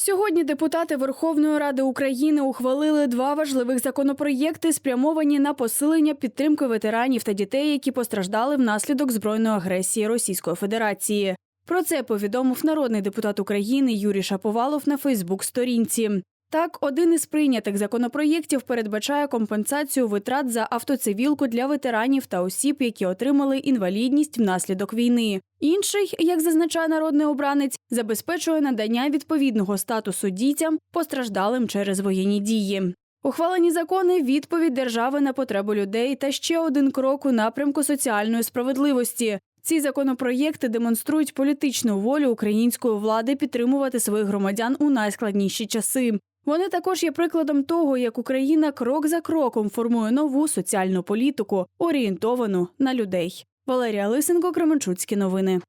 Сьогодні депутати Верховної Ради України ухвалили два важливих законопроєкти, спрямовані на посилення підтримки ветеранів та дітей, які постраждали внаслідок збройної агресії Російської Федерації. Про це повідомив народний депутат України Юрій Шаповалов на Фейсбук-сторінці. Так, один із прийнятих законопроєктів передбачає компенсацію витрат за автоцивілку для ветеранів та осіб, які отримали інвалідність внаслідок війни. Інший, як зазначає народний обранець, забезпечує надання відповідного статусу дітям, постраждалим через воєнні дії. Ухвалені закони відповідь держави на потребу людей та ще один крок у напрямку соціальної справедливості. Ці законопроєкти демонструють політичну волю української влади підтримувати своїх громадян у найскладніші часи. Вони також є прикладом того, як Україна крок за кроком формує нову соціальну політику, орієнтовану на людей. Валерія Лисенко, Кременчуцькі новини.